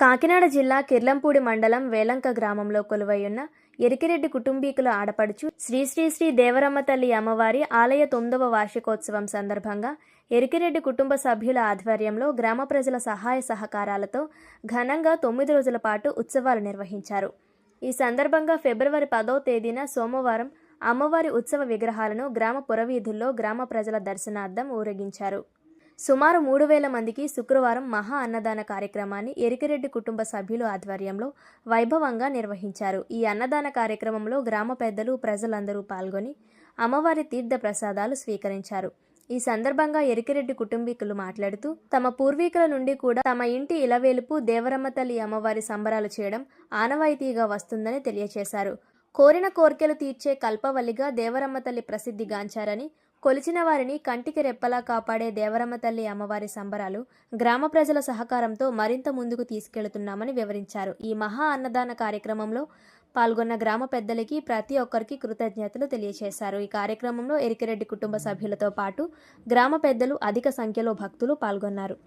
కాకినాడ జిల్లా కిర్లంపూడి మండలం వేలంక గ్రామంలో కొలువైయున్న ఎరికిరెడ్డి కుటుంబీకుల ఆడపడుచు శ్రీ శ్రీ శ్రీ దేవరమ్మ తల్లి అమ్మవారి ఆలయ తొమ్మిదవ వార్షికోత్సవం సందర్భంగా ఎరికిరెడ్డి కుటుంబ సభ్యుల ఆధ్వర్యంలో గ్రామ ప్రజల సహాయ సహకారాలతో ఘనంగా తొమ్మిది రోజుల పాటు ఉత్సవాలు నిర్వహించారు. ఈ సందర్భంగా ఫిబ్రవరి పదో తేదీన సోమవారం అమ్మవారి ఉత్సవ విగ్రహాలను గ్రామ పురవీధుల్లో గ్రామ ప్రజల దర్శనార్థం ఊరేగించారు. సుమారు మూడు వేల మందికి శుక్రవారం మహా అన్నదాన కార్యక్రమాన్ని ఎరికిరెడ్డి కుటుంబ సభ్యులు ఆధ్వర్యంలో వైభవంగా నిర్వహించారు. ఈ అన్నదాన కార్యక్రమంలో గ్రామ పెద్దలు ప్రజలందరూ పాల్గొని అమ్మవారి తీర్థ ప్రసాదాలు స్వీకరించారు. ఈ సందర్భంగా ఎరికిరెడ్డి కుటుంబీకులు మాట్లాడుతూ తమ పూర్వీకుల నుండి కూడా తమ ఇంటి ఇలవేలుపు దేవరమ్మ తల్లి అమ్మవారి సంబరాలు చేయడం ఆనవాయితీగా వస్తుందని తెలియజేశారు కోరిన కోర్కెలు తీర్చే కల్పవల్లిగా దేవరమ్మ తల్లి ప్రసిద్ధిగాంచారని కొలిచిన వారిని కంటికి రెప్పలా కాపాడే దేవరమ్మ తల్లి అమ్మవారి సంబరాలు గ్రామ ప్రజల సహకారంతో మరింత ముందుకు తీసుకెళ్తున్నామని వివరించారు. ఈ మహా అన్నదాన కార్యక్రమంలో పాల్గొన్న గ్రామ పెద్దలకి ప్రతి ఒక్కరికి కృతజ్ఞతలు తెలియజేశారు ఈ కార్యక్రమంలో ఎరికిరెడ్డి కుటుంబ సభ్యులతో పాటు గ్రామ పెద్దలు అధిక సంఖ్యలో భక్తులు పాల్గొన్నారు.